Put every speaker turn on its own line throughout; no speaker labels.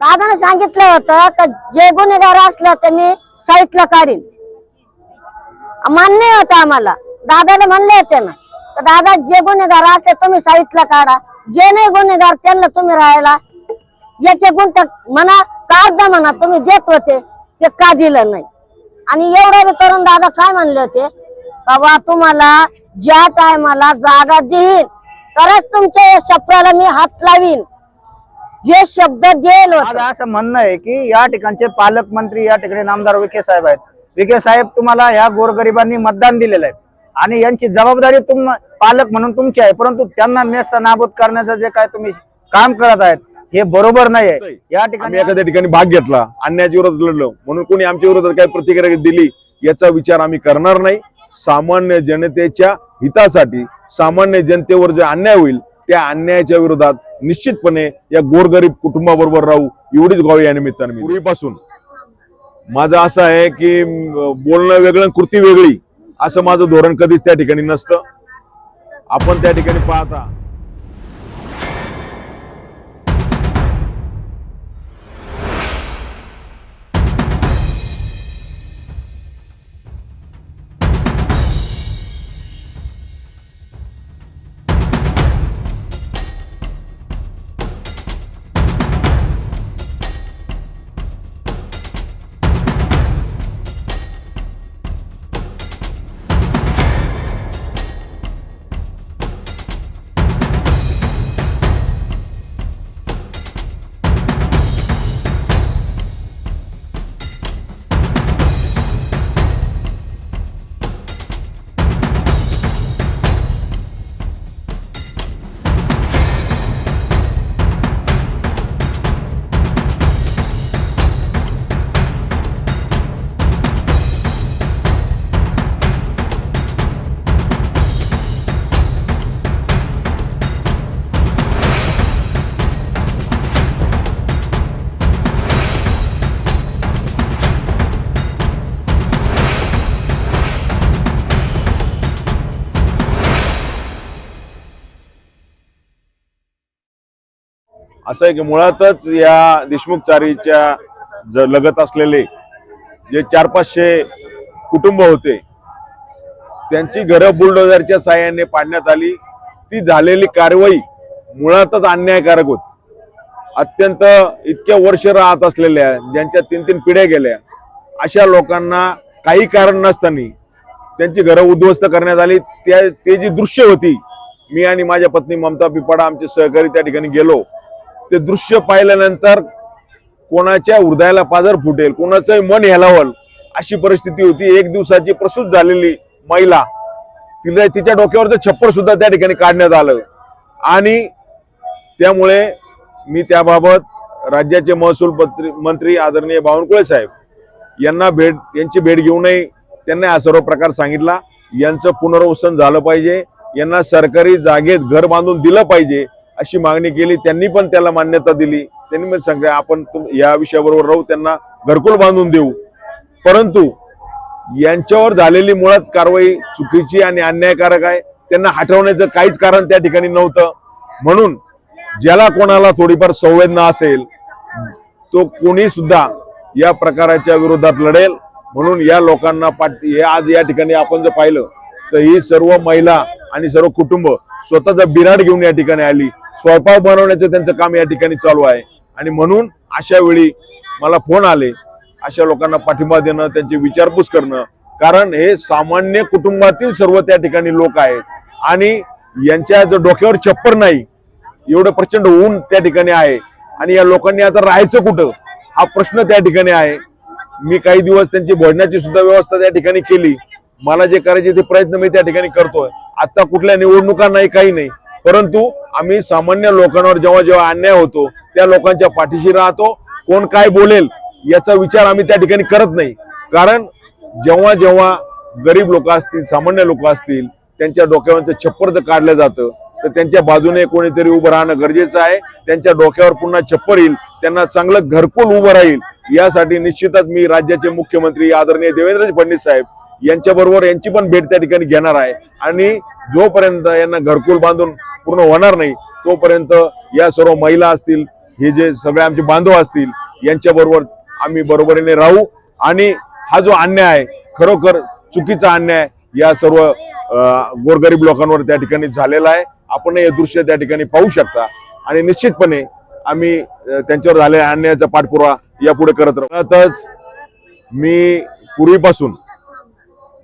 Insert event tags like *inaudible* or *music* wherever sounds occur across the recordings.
दादानं सांगितलं होतं का जे गुन्हेगार असलं ते मी साईटला काढीन. मान्य होतं आम्हाला. दादाला म्हणले होते ना तर दादा जे गुन्हेगार असले तुम्ही साईटला काढा. जे नाही गुन्हेगार त्यांना तुम्ही राहायला याचे गुंत म्हणा कागद म्हणा तुम्ही देत होते ते का दिलं नाही? आणि एवढं बी तरुण दादा काय म्हणले होते? बाबा तुम्हाला ज्या टायमाला जागा देईन तरच तुमच्या या शपराला मी हात लावीन. हे शब्द देल
असं म्हणणं आहे की या ठिकाणचे पालकमंत्री या ठिकाणी नामदार विखे साहेब आहेत. विखे साहेब तुम्हाला ह्या गोरगरिबांनी मतदान दिलेलं आहे. आणि यांची जबाबदारी तुम पालक म्हणून तुमची आहे. परंतु त्यांना नेस्त नाबूद करण्याचं जे काय तुम्ही काम करत आहेत हे बरोबर नाही आहे. या
आम्ही
ठिकाणी
एखाद्या ठिकाणी भाग घेतला अन्यायाच्या विरोधात लढलो. म्हणून कोणी आमच्या विरोधात काही प्रतिक्रिया दिली याचा विचार आम्ही करणार नाही. सामान्य जनतेच्या हितासाठी सामान्य जनतेवर जे अन्याय होईल त्या अन्यायाच्या विरोधात निश्चितपणे या गोरगरीब कुटुंबाबरोबर राहू एवढीच गावी या निमित्ताने पूर्वीपासून. माझं असं आहे की बोलणं वेगळं कृती वेगळी असं माझं धोरण कधीच त्या ठिकाणी नसतं. आपण त्या ठिकाणी पाहता असं आहे की मुळातच या देशमुख चारीच्या ज- लगत असलेले जे चार पाचशे कुटुंब होते त्यांची घरं बुलडोझरच्या साह्याने पाडण्यात आली. ती झालेली कारवाई मुळातच अन्यायकारक होती. अत्यंत इतक्या वर्ष राहत असलेल्या ज्यांच्या तीन तीन पिढ्या गेल्या अशा लोकांना काही कारण नसताना त्यांची घरं उद्ध्वस्त करण्यात आली. त्या ते जी दृश्य होती मी आणि माझ्या पत्नी ममता पिपाडा आमचे सहकारी त्या ठिकाणी गेलो. ते दृश्य पाहिल्यानंतर कोणाच्या हृदयाला पाजर फुटेल कोणाचंही मन हेलावल अशी परिस्थिती होती. एक दिवसाची प्रसूत झालेली महिला तिला तिच्या डोक्यावरचं छप्पर सुद्धा त्या ठिकाणी काढण्यात आलं. आणि त्यामुळे मी त्याबाबत राज्याचे महसूल मंत्री मंत्री आदरणीय बावनकुळे साहेब यांना भेट यांची भेट घेऊनही त्यांनी हा सर्व प्रकार सांगितला. यांचं पुनर्वसन झालं पाहिजे. यांना सरकारी जागेत घर बांधून दिलं पाहिजे. अशी मागणी केली. त्यांनी पण त्याला मान्यता दिली. त्यांनी पण सांगितलं आपण या विषयाबरोबर राहू त्यांना घरकुल बांधून देऊ. परंतु यांच्यावर झालेली मुळात कारवाई चुकीची आणि अन्यायकारक आहे. त्यांना हटवण्याचं काहीच कारण त्या ठिकाणी नव्हतं. म्हणून ज्याला कोणाला थोडीफार संवेदना असेल तो कोणी सुद्धा या प्रकाराच्या विरोधात लढेल. म्हणून या लोकांना पाठ हे आज या ठिकाणी आपण जर पाहिलं तर ही सर्व महिला आणि सर्व कुटुंब स्वतःचा बिराड घेऊन या ठिकाणी आली. स्वयंपाक बनवण्याचं त्यांचं काम या ठिकाणी चालू आहे. आणि म्हणून अशा वेळी मला फोन आले अशा लोकांना पाठिंबा देणं त्यांची विचारपूस करणं. कारण हे सामान्य कुटुंबातील सर्व त्या ठिकाणी लोक आहेत. आणि यांच्या डोक्यावर छप्पर नाही एवढं प्रचंड ऊन त्या ठिकाणी आहे. आणि या लोकांनी आता राहायचं कुठं? हा प्रश्न त्या ठिकाणी आहे. मी काही दिवस त्यांची भोजनाची सुद्धा व्यवस्था त्या ठिकाणी केली. मला जे करायचे ते प्रयत्न मी त्या ठिकाणी करतोय. आता कुठल्या निवडणुका नाही काही नाही. परंतु आम्ही सामान्य लोकांवर जेव्हा जेव्हा अन्याय होतो त्या लोकांच्या पाठीशी राहतो. कोण काय बोलेल याचा विचार आम्ही त्या ठिकाणी करत नाही. कारण जेव्हा जेव्हा गरीब लोक असतील सामान्य लोक असतील त्यांच्या डोक्यावरचं छप्पर जर काढलं जातं तर त्यांच्या बाजूने कोणीतरी उभं राहणं गरजेचं आहे. त्यांच्या डोक्यावर पुन्हा छप्पर येईल त्यांना चांगलं घरकुल उभं राहील. यासाठी निश्चितच मी राज्याचे मुख्यमंत्री आदरणीय देवेंद्र फडणवीस साहेब यांच्याबरोबर यांची पण भेट त्या ठिकाणी घेणार आहे. आणि जोपर्यंत यांना घरकुल बांधून पूर्ण होणार नाही तोपर्यंत या सर्व महिला असतील हे जे सगळे आमचे बांधव असतील यांच्याबरोबर आम्ही बरोबरीने राहू. आणि हा जो अन्याय आहे खरोखर चुकीचा अन्याय या सर्व अं, गोरगरीब लोकांवर त्या ठिकाणी झालेला आहे. आपण हे दृश्य त्या ठिकाणी पाहू शकता. आणि निश्चितपणे आम्ही त्यांच्यावर झालेल्या अन्यायाचा पाठपुरावा यापुढे करत राहतच मी पूर्वीपासून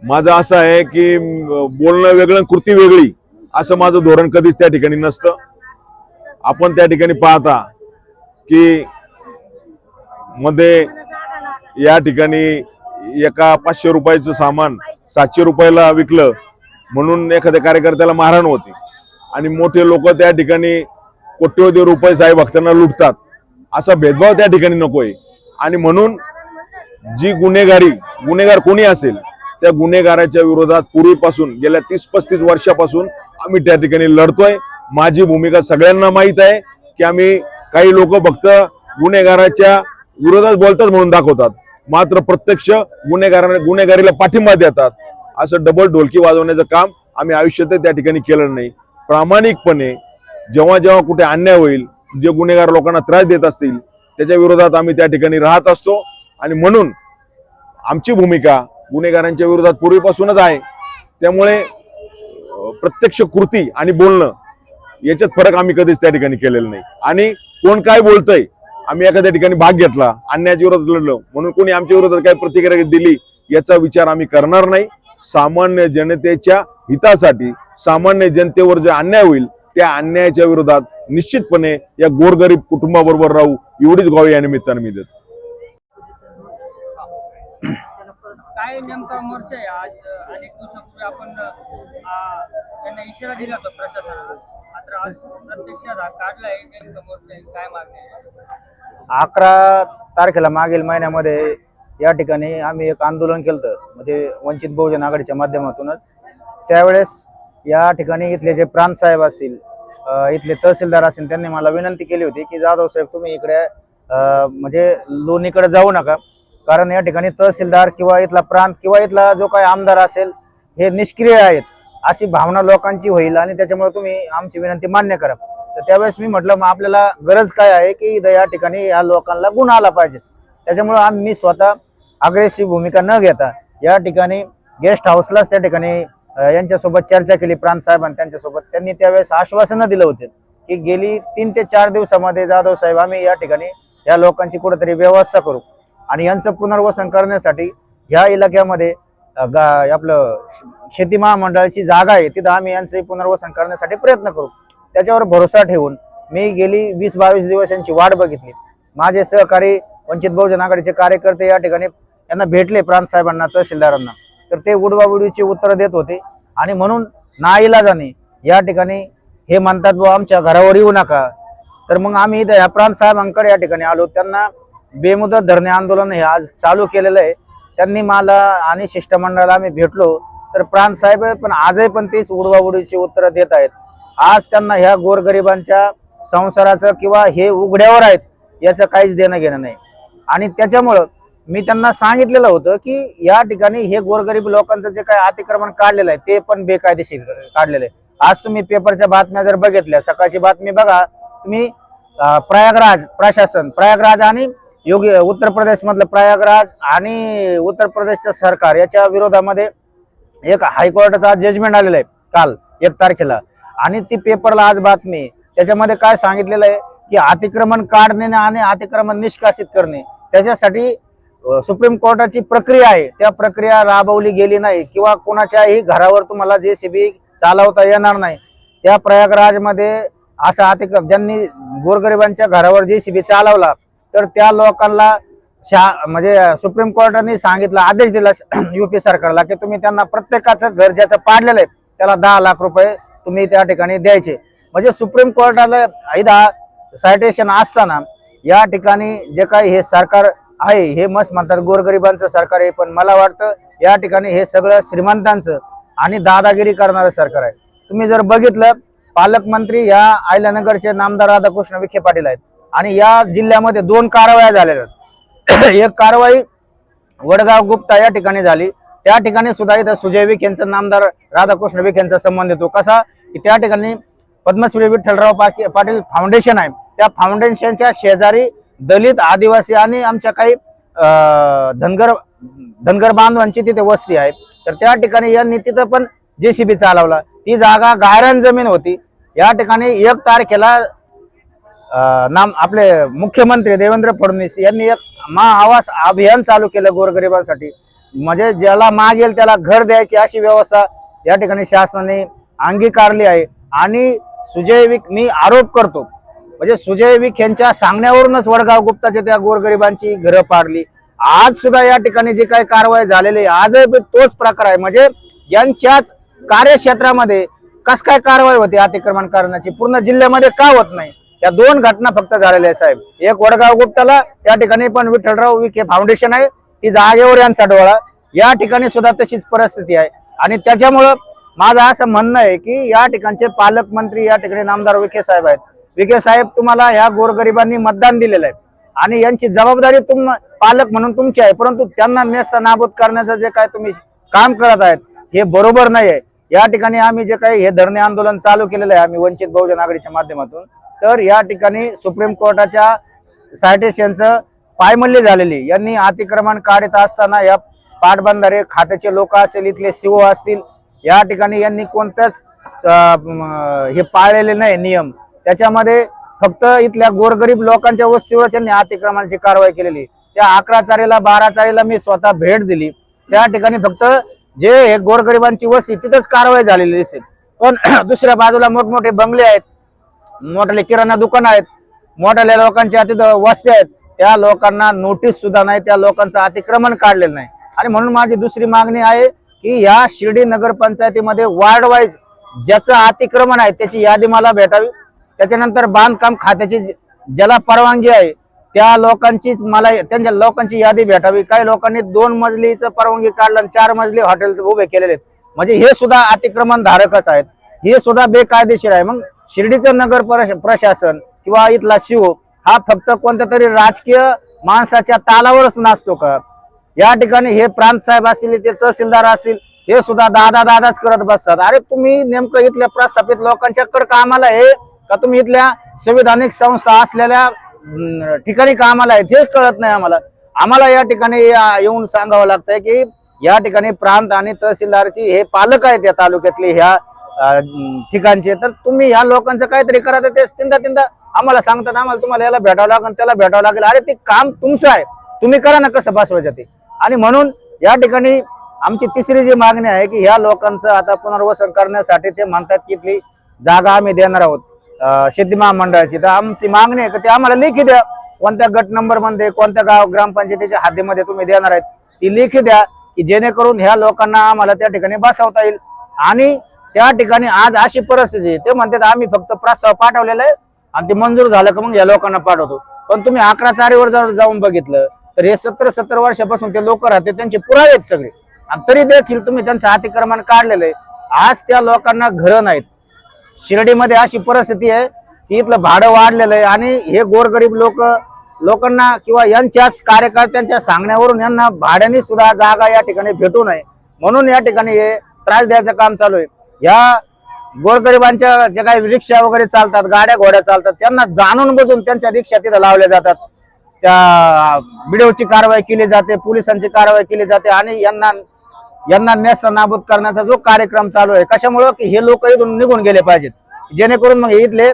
माझं असं आहे की बोलणं वेगळं कृती वेगळी असं माझं धोरण कधीच त्या ठिकाणी नसतं. आपण त्या ठिकाणी पाहता की मध्ये या ठिकाणी एका पाचशे रुपयाचं सामान सातशे रुपयाला विकलं म्हणून एखाद्या कार्यकर्त्याला मारहाण होते. आणि मोठे लोक त्या ठिकाणी कोट्यवधी रुपये साहेब भक्तांना लुटतात. असा भेदभाव त्या ठिकाणी नकोय. आणि म्हणून जी गुन्हेगारी गुन्हेगार कोणी असेल त्या गुन्हेगाराच्या विरोधात पूर्वीपासून गेल्या तीस पस्तीस वर्षापासून आम्ही त्या ठिकाणी लढतोय. माझी भूमिका सगळ्यांना माहीत आहे की आम्ही काही लोक फक्त गुन्हेगाराच्या विरोधात बोलतात म्हणून दाखवतात. मात्र प्रत्यक्ष गुन्हेगारा गुन्हेगारीला पाठिंबा देतात. असं डबल ढोलकी वाजवण्याचं काम आम्ही आयुष्यात त्या ठिकाणी केलं नाही. प्रामाणिकपणे जेव्हा जेव्हा कुठे अन्याय होईल जे गुन्हेगार लोकांना त्रास देत असतील त्याच्या विरोधात आम्ही त्या ठिकाणी राहत असतो. आणि म्हणून आमची भूमिका गुन्हेगारांच्या विरोधात पूर्वीपासूनच आहे. त्यामुळे प्रत्यक्ष कृती आणि बोलणं याच्यात फरक आम्ही कधीच त्या ठिकाणी केलेला नाही. आणि कोण काय बोलतंय आम्ही एखाद्या ठिकाणी भाग घेतला अन्यायाच्या विरोधात लढलो म्हणून कोणी आमच्या विरोधात काय प्रतिक्रिया दिली याचा विचार आम्ही करणार नाही. सामान्य जनतेच्या हितासाठी सामान्य जनतेवर जे अन्याय होईल त्या अन्यायाच्या विरोधात निश्चितपणे या गोरगरीब कुटुंबाबरोबर राहू एवढीच ग्वाही या निमित्ताने मी देतो.
काय नेमका मोर्चा आहे? आज अनेक दिवसापूर्वी आपण त्यांना इशारा दिला होता प्रशासनाला. मात्र आज प्रत्यक्षात हा काढलाय नेमका मोर्चा आहे. काय मागणी
अकरा तारखेला मागील महिन्यामध्ये या ठिकाणी आम्ही एक आंदोलन केलं म्हणजे वंचित बहुजन आघाडीच्या माध्यमातूनच. त्यावेळेस या ठिकाणी इथले जे प्रांत साहेब असतील इथले तहसीलदार असतील त्यांनी मला विनंती केली होती की जाधव साहेब तुम्ही इकडे म्हणजे लोणीकडे जाऊ नका. कारण या ठिकाणी तहसीलदार किंवा इथला प्रांत किंवा इथला जो काही आमदार असेल हे निष्क्रिय आहेत. अशी भावना लोकांची होईल आणि त्याच्यामुळे तुम्ही आमची विनंती मान्य करा. तर त्यावेळेस मी म्हटलं मग आपल्याला गरज काय आहे की इथं या ठिकाणी या लोकांना गुण आला पाहिजे. त्याच्यामुळे आम्ही मी स्वतः अग्रेसिव्ह भूमिका न घेता या ठिकाणी गेस्ट हाऊसलाच त्या ठिकाणी यांच्यासोबत चर्चा केली प्रांत साहेबांनी त्यांच्यासोबत. त्यांनी त्यावेळेस आश्वासनं दिलं होते की गेली तीन ते चार दिवसामध्ये जाधव साहेब आम्ही या ठिकाणी या लोकांची कुठेतरी व्यवस्था करू. आणि यांचं पुनर्वसन करण्यासाठी ह्या इलाक्यामध्ये गा- आपलं शेती महामंडळाची जागा आहे तिथं आम्ही यांचं पुनर्वसन करण्यासाठी प्रयत्न करू. त्याच्यावर भरोसा ठेवून मी गेली वीस बावीस दिवस यांची वाट बघितली. माझे सहकारी वंचित बहुजन आघाडीचे कार्यकर्ते या ठिकाणी यांना भेटले प्रांत साहेबांना तहसीलदारांना. तर ते उडवाउडवीची उत्तरं देत होते. आणि म्हणून नाईलाजाने या ठिकाणी हे म्हणतात बुवा आमच्या घरावर येऊ नका. तर मग आम्ही इथं प्रांत साहेबांकडे या ठिकाणी आलो. त्यांना बेमुदत धरणे आंदोलन हे आज चालू केलेलं आहे. त्यांनी मला आणि शिष्टमंडळाला आम्ही भेटलो. तर प्राण साहेब पण आजही पण तेच उडवाउडवीची उत्तरं देत आहेत. आज त्यांना ह्या गोरगरिबांच्या संसाराचं किंवा हे उघड्यावर आहेत याचं काहीच देणं घेणं नाही. आणि त्याच्यामुळं मी त्यांना सांगितलेलं होतं की या ठिकाणी हे गोरगरीब लोकांचं जे काय अतिक्रमण काढलेलं आहे ते पण बेकायदेशीर काढलेलं आहे. आज तुम्ही पेपरच्या बातम्या जर बघितल्या सकाळची बातमी बघा तुम्ही प्रयागराज प्रशासन प्रयागराज आणि योगी उत्तर प्रदेश मधलं प्रयागराज आणि उत्तर प्रदेशचं सरकार याच्या विरोधामध्ये एक हायकोर्टाचा जजमेंट आलेला आहे काल एक तारखेला. आणि ती पेपरला आज बातमी त्याच्यामध्ये काय सांगितलेलं आहे की अतिक्रमण काढणे आणि अतिक्रमण निष्कासित करणे त्याच्यासाठी सुप्रीम कोर्टाची प्रक्रिया आहे. त्या प्रक्रिया राबवली गेली नाही किंवा कोणाच्याही घरावर तुम्हाला जे सी चालवता येणार नाही. त्या प्रयागराजमध्ये असं अतिक्रम ज्यांनी गोरगरिबांच्या घरावर जे सी चालवला तर त्या लोकांना शा म्हणजे सुप्रीम कोर्टाने सांगितलं आदेश दिला *clears throat* युपी सरकारला की तुम्ही त्यांना प्रत्येकाचं घर ज्याचं पाडलेलं आहे त्याला दहा लाख रुपये तुम्ही त्या ठिकाणी द्यायचे. म्हणजे सुप्रीम कोर्टाला ऐदा सायटेशन असताना या ठिकाणी जे काही हे सरकार आहे हे मस्त म्हणतात गोरगरिबांचं सरकार आहे पण मला वाटतं या ठिकाणी हे सगळं श्रीमंतांचं आणि दादागिरी करणारं सरकार आहे. तुम्ही जर बघितलं पालकमंत्री या आयल्यानगरचे नामदार राधाकृष्ण विखे पाटील आहेत. आणि या जिल्ह्यामध्ये दोन कारवाया झालेल्या *clears throat* एक कारवाई वडगाव गुप्ता या ठिकाणी झाली. त्या ठिकाणी सुद्धा इथं सुजय विख यांचा नामदार राधाकृष्ण विख यांचा संबंध येतो. कसा? की त्या ठिकाणी पद्मश्री विठ्ठलराव पाकी- पाटील फाउंडेशन आहे. त्या फाउंडेशनच्या शेजारी दलित आदिवासी आणि आमच्या काही अं, धनगर धनगर बांधवांची तिथे वस्ती आहे. तर त्या ठिकाणी यांनी तिथं पण जेसीबी चालवला. ती जागा गायरान जमीन होती. या ठिकाणी एक तारखेला नाम आपले मुख्यमंत्री देवेंद्र फडणवीस यांनी एक महाआवास अभियान चालू केलं गोरगरिबांसाठी. म्हणजे ज्याला मागेल त्याला घर द्यायची अशी व्यवस्था या ठिकाणी शासनाने अंगीकारली आहे. आणि सुजय विक मी आरोप करतो. म्हणजे सुजय विक यांच्या सांगण्यावरूनच वडगाव गुप्ताच्या त्या गोरगरिबांची घरं पाडली. आज सुद्धा या ठिकाणी जी काही कारवाई झालेली आहे आजही तोच प्रकार आहे. म्हणजे यांच्याच कार्यक्षेत्रामध्ये कस काय कारवाई होते अतिक्रमण करण्याची? पूर्ण जिल्ह्यामध्ये का होत नाही? या दोन घटना फक्त झालेल्या आहेत साहेब. एक वडगाव गुप्ताला त्या ठिकाणी पण विठ्ठलराव विखे फाउंडेशन आहे. ती जागेवर यांचा डोळा. या ठिकाणी सुद्धा तशीच परिस्थिती आहे. आणि त्याच्यामुळं माझं असं म्हणणं आहे की या ठिकाणचे पालकमंत्री या ठिकाणी नामदार विखे साहेब आहेत. विखे साहेब तुम्हाला ह्या गोरगरिबांनी मतदान दिलेलं आहे. आणि यांची जबाबदारी तुम पालक म्हणून तुमची आहे. परंतु त्यांना नेस्त नाबूद करण्याचं जे काय तुम्ही काम करत आहेत हे बरोबर नाही आहे या ठिकाणी आम्ही जे काही हे धरणे आंदोलन चालू केलेलं आहे आम्ही वंचित बहुजन आघाडीच्या माध्यमातून तर या ठिकाणी सुप्रीम कोर्टाच्या सायटेशनचं पायमल्ली झालेली. यांनी अतिक्रमण काढत असताना या पाटबंधारे खात्याचे लोक असतील इथले सीओ असतील या ठिकाणी यांनी कोणत्याच हे पाळलेले नाही नियम. त्याच्यामध्ये फक्त इथल्या गोरगरीब लोकांच्या वस्तीवर त्यांनी अतिक्रमणाची कारवाई केलेली. त्या अकरा चारीला बारा चारीला मी स्वतः भेट दिली. त्या ठिकाणी फक्त जे हे गोरगरिबांची वस्ती तिथंच कारवाई झालेली दिसेल. पण *clears throat* दुसऱ्या बाजूला मोठमोठे बंगले आहेत. मोठाले किराणा दुकान आहेत. मोठ्या लोकांच्या तिथं वस्ती आहेत. त्या लोकांना नोटीस सुद्धा नाही. त्या लोकांचं अतिक्रमण काढलेलं नाही. आणि म्हणून माझी दुसरी मागणी आहे की या शिर्डी नगरपंचायतीमध्ये वार्ड वाईज ज्याचं अतिक्रमण आहे त्याची यादी मला भेटावी. त्याच्यानंतर बांधकाम खात्याची ज्याला परवानगी आहे त्या लोकांचीच मला त्यांच्या लोकांची यादी भेटावी. काही लोकांनी दोन मजलीचं परवानगी काढलं आणि चार मजली हॉटेल उभे केलेले आहेत. म्हणजे हे सुद्धा अतिक्रमण धारकच आहेत. हे सुद्धा बेकायदेशीर आहे. मग शिर्डीचं नगर प्रशासन किंवा इथला शिव हा फक्त कोणत्या तरी राजकीय माणसाच्या तालावरच नाचतो का? या ठिकाणी हे प्रांत साहेब असतील ते तहसीलदार असतील हे सुद्धा दादा दादाच करत बसतात. अरे तुम्ही नेमकं इथल्या प्रस्थापित लोकांच्याकडे कामाला आहे का? तुम्ही इथल्या संविधानिक संस्था असलेल्या ठिकाणी कामाला आहे? तेच कळत नाही आम्हाला. आम्हाला या ठिकाणी येऊन सांगावं लागतंय की या ठिकाणी प्रांत आणि तहसीलदारची हे पालक आहेत या तालुक्यातले ह्या ठिकाणचे तर तुम्ही ह्या लोकांचं काहीतरी करा तर ते तिंदा तिंदा आम्हाला सांगतात आम्हाला तुम्हाला याला भेटावं लागेल त्याला भेटावं लागेल. अरे ते काम तुमचं आहे. तुम्ही करा ना कसं बसवायचं ते. आणि म्हणून या ठिकाणी आमची तिसरी जी मागणी आहे की ह्या लोकांचं आता पुनर्वसन करण्यासाठी ते म्हणतात की इथली जागा आम्ही देणार आहोत. शेती महामंडळाची. तर आमची मागणी आहे की ते आम्हाला लेखी द्या. कोणत्या गट नंबरमध्ये कोणत्या गाव ग्रामपंचायतीच्या हद्दीमध्ये तुम्ही देणार आहेत ती लेखी द्या की जेणेकरून ह्या लोकांना आम्हाला त्या ठिकाणी बसवता येईल. आणि त्या ठिकाणी आज अशी परिस्थिती आहे, ते म्हणतात आम्ही फक्त प्रस्ताव पाठवलेला आहे आणि ते मंजूर झालं का मग या लोकांना पाठवतो. पण तुम्ही अकरा चारीवर जर जाऊन बघितलं तर हे सत्तर सत्तर वर्षापासून ते लोक राहते त्यांचे पुरावे आहेत सगळे. आणि तरी देखील तुम्ही त्यांचं अतिक्रमण काढलेलं आहे. आज त्या लोकांना घरं नाहीत. शिर्डीमध्ये अशी परिस्थिती आहे की इथलं भाडं वाढलेलं आहे आणि हे गोरगरीब लोक लोकांना किंवा यांच्याच कार्यकर्त्यांच्या सांगण्यावरून यांना भाड्याने सुद्धा जागा या ठिकाणी भेटू नये. म्हणून या ठिकाणी हे त्रास द्यायचं काम चालू आहे. या गोरगरिबांच्या जे काही रिक्षा वगैरे चालतात गाड्या घोड्या चालतात त्यांना जाणून बजून त्यांच्या रिक्षा तिथं लावल्या जातात. त्या बिडोची कारवाई केली जाते पोलिसांची कारवाई केली जाते आणि यांना यांना नेस्त नाबूद करण्याचा जो कार्यक्रम चालू आहे कशामुळं की हे लोक इथून निघून गेले पाहिजेत. जेणेकरून मग इथले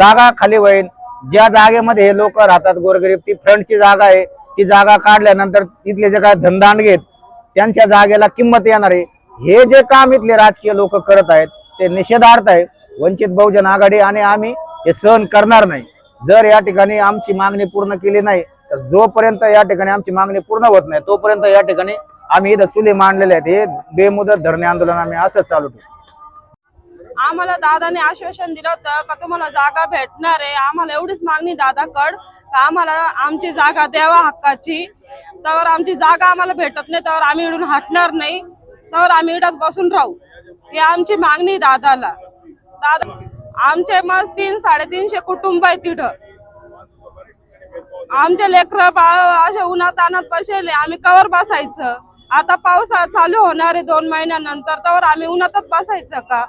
जागा खाली होईल ज्या जागेमध्ये हे लोक राहतात गोरगरीब ती फ्रंटची जागा आहे. ती जागा काढल्यानंतर तिथले जे काय धंदांड घेत त्यांच्या जागेला किंमत येणार आहे. हे जे काम इथले राजकीय लोक करत आहेत ते निषेधार्थ आहे. वंचित बहुजन आघाडी आणि आम्ही हे सहन करणार नाही. जर या ठिकाणी आमची मागणी पूर्ण केली नाही तर जोपर्यंत या ठिकाणी आमची मागणी पूर्ण होत नाही तोपर्यंत या ठिकाणी आम्ही इथं चुली मांडलेले आहेत. हे बेमुदत धरणे आंदोलन आम्ही असंच चालू ठेवू.
आम्हाला दादाने आश्वासन दिलं होतं का तुम्हाला जागा भेटणार आहे? आम्हाला एवढीच मागणी दादाकड का आम्हाला आमची जागा द्यावा हक्काची? त्यावर आमची जागा आम्हाला भेटत नाही त्यावर आम्ही इडून हटणार नाही. तर आम्ही इथं बसून राहू. ही आमची मागणी दादाला. दादा आमचे मग तीन साडेतीनशे कुटुंब आहेत तिथं. आमचे लेकर असे उन्हात तानात बसेले आम्ही कवर बसायचं. आता पावसाळा चालू होणार आहे दोन महिन्यानंतर तर आम्ही उन्हातच बसायचं का?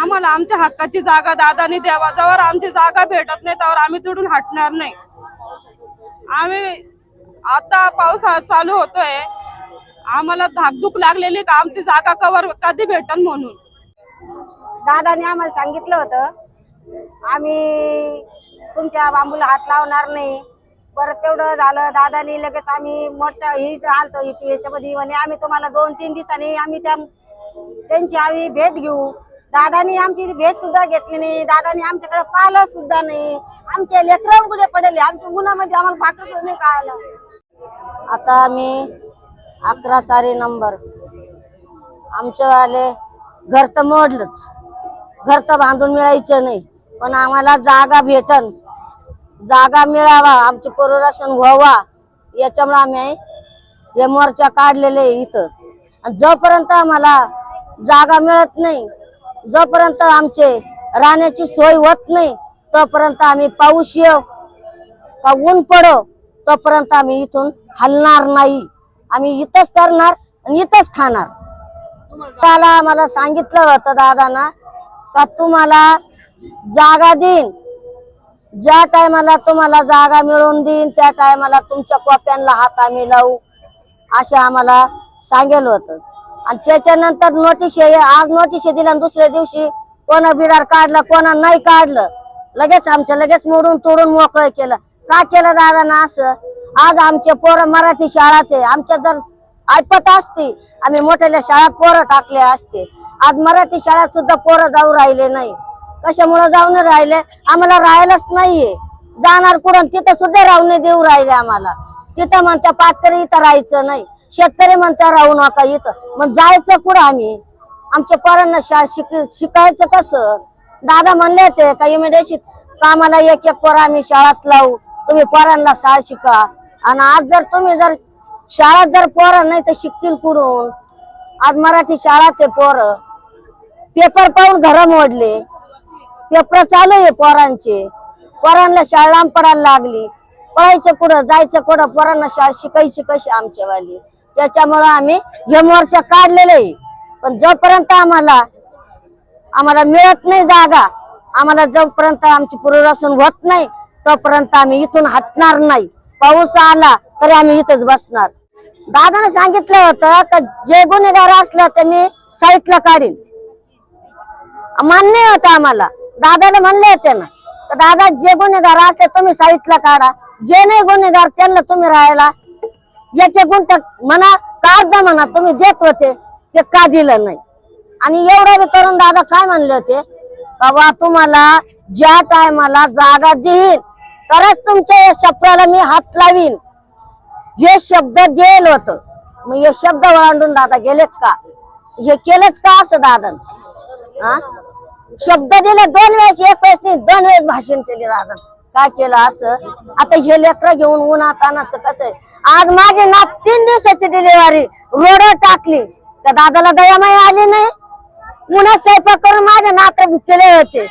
आम्हाला आमच्या हक्काची जागा दादानी द्यावा. जवळ आमची जागा भेटत नाही त्यावर आम्ही तिथून हटणार नाही. आम्ही आता पावसाळा चालू होतोय. आम्हाला धाकधूक लागलेली का आमची जागा कवर कधी भेटन म्हणून?
दादाने आम्हाला सांगितलं होतं आम्ही तुमच्या बांबूला हात लावणार नाही. परत तेवढं झालं. दादानी लगेच आम्ही मोर्चा ही आलतो याच्यामध्ये. म्हणे आम्ही तुम्हाला दोन तीन दिवसांनी आम्ही त्या त्यांची आम्ही भेट घेऊ. दादानी आमची भेट सुद्धा घेतली नाही. दादानी आमच्याकडे पाहिलं सुद्धा नाही. आमचे लेकरं उघडे पडले. आमच्या मुलामध्ये आम्हाला पाठवत नाही कळालं. आता आम्ही अकरा चारी नंबर. आमच्यावाले घर तर मोडलंच. घर तर बांधून मिळायचं नाही. पण आम्हाला जागा भेटन. जागा मिळावा. आमचे प्रोराशन व्हावा. याच्यामुळे आम्ही हे मोर्चा काढलेले इथं. जोपर्यंत आम्हाला जागा मिळत नाही जोपर्यंत आमचे राहण्याची सोय होत नाही तोपर्यंत आम्ही पाऊस येऊ का ऊन पडो तोपर्यंत आम्ही इथून हलणार नाही. आम्ही इथंच करणार आणि इथंच खाणार. त्याला आम्हाला सांगितलं होतं दादाना का तुम्हाला जागा देईन. ज्या टायमाला तुम्हाला जागा मिळवून देईन त्या टायमाला तुमच्या कॉप्यांना हात आम्ही लावू असे आम्हाला सांगेल होतं. आणि त्याच्यानंतर नोटीस आज नोटीस दिल्या आणि दुसऱ्या दिवशी कोणा बिडार काढलं कोणा नाही काढलं. लगेच आमच्या लगेच मोडून तोडून मोकळं केलं. का केलं दादाना असं? आज आमचे पोरं मराठी शाळात आहे. आमच्या जर ऐपत असती आम्ही मोठ्या शाळात पोरं टाकले असते. आज मराठी शाळेत सुद्धा पोरं जाऊ राहिले नाही. कशामुळे जाऊन राहिले? आम्हाला राहायलाच नाहीये. जाणार कुठं? तिथं सुद्धा राहून नाही देऊ राहिले आम्हाला. तिथं म्हणत्या पाटकरी इथं राहायचं नाही. शेतकरी म्हणत्या राहू नका इथं. मग जायचं कुठं आम्ही? आमच्या पोरांना शा शिक शिकायचं कसं? दादा म्हणले होते का इमिडिएट कामाला एक एक पोरं आम्ही शाळात लावू. तुम्ही पोरांना शाळा शिका. आणि आज जर तुम्ही जर शाळा जर पोरं नाही तर शिकतील कुठून? आज मराठी शाळा ते पोरं. पेपर पाहून घर मोडले. पेपर चालू आहे पोरांचे. पोरांना शाळा लांब पडायला लागली. पळायचं कुठं जायचं कुठं? पोरांना शाळा शिकायची कशी आमच्यावाली? त्याच्यामुळं आम्ही हे मोर्चा काढलेले आहे. पण जोपर्यंत आम्हाला आम्हाला मिळत नाही जागा आम्हाला जोपर्यंत आमची पुनर्वसन होत नाही तोपर्यंत आम्ही इथून हटणार नाही. पाऊस आला तरी आम्ही इथंच बसणार. दादाने सांगितलं होतं का जे गुन्हेगार असलं ते मी साईटला काढीन. मान्य होतं आम्हाला. दादाला म्हणले होते ना तर दादा जे गुन्हेगार असले तुम्ही साईटला काढा. जे नाही गुन्हेगार त्यांना तुम्ही राहायला याचे गुंत म्हणा कागद म्हणा तुम्ही देत होते. ते का दिलं नाही? आणि एवढं बी करून दादा काय म्हणले होते? बाबा तुम्हाला ज्या टायमाला जागा देईन तरच तुमच्या या शब्दाला मी हात लावीन. हे शब्द देल होत. मग हे शब्द वळांडून दादा गेलेत का? हे केलंच का असं दादन? हा? शब्द दिले दोन वेळेस एक वेळेस नाही दोन वेळेस भाषण केले दादा काय केलं असं? आता हे लेकर घेऊन उन्हात आणायचं कसं आहे? आज माझे नात तीन दिवसाची डिलिव्हरी रोड टाकली. त्या दादाला दयामाई आली नाही. उन्हात स्वयंपाक करून माझे नात्र भुकेले होते.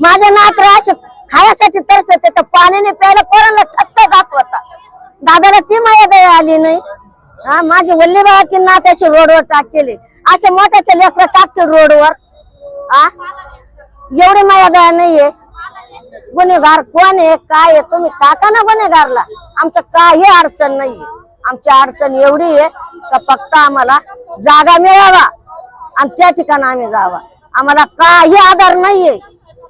माझे नात्र असे खायासाठी तरस होते तर पाण्याने प्यायला पोरांना ठसका जात होता दादाला ती माया दया आली नाही. हा माझी वल्लीबाबाची नात अशी रोडवर टाकलेली असे मोठ्याचे लेकरं टाकतील रोडवर. आ? एवढी माया दया नाहीये. गुन्हेगार कोण आहे काय आहे? तुम्ही टाका ना गुन्हेगारला. आमचं काही अडचण नाहीये. आमची अडचण एवढी आहे का फक्त आम्हाला जागा मिळावा आणि त्या ठिकाणी आम्ही जावा. आम्हाला काही आधार नाहीये.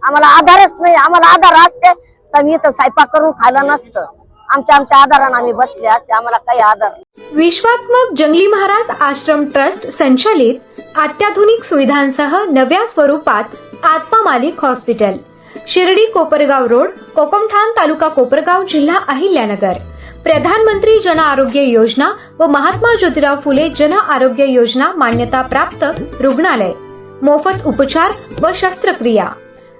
आम्हाला आधारच नाही आम्हाला आधार असते. तर मी तर स्वयंपाक करून खायला नसतं. आमच्या आमच्या आधारानं आम्ही बसले असते आम्हाला काही आधार.
विश्वात्मक जंगली महाराज आश्रम ट्रस्ट संचालित अत्याधुनिक सुविधांसह नव्या स्वरूपात आत्मा मालिक हॉस्पिटल. शिर्डी कोपरगाव रोड कोकमठाण तालुका कोपरगाव जिल्हा अहिल्यानगर. प्रधानमंत्री जन आरोग्य योजना व महात्मा ज्योतिराव फुले जन आरोग्य योजना मान्यता प्राप्त रुग्णालय. मोफत उपचार व शस्त्रक्रिया.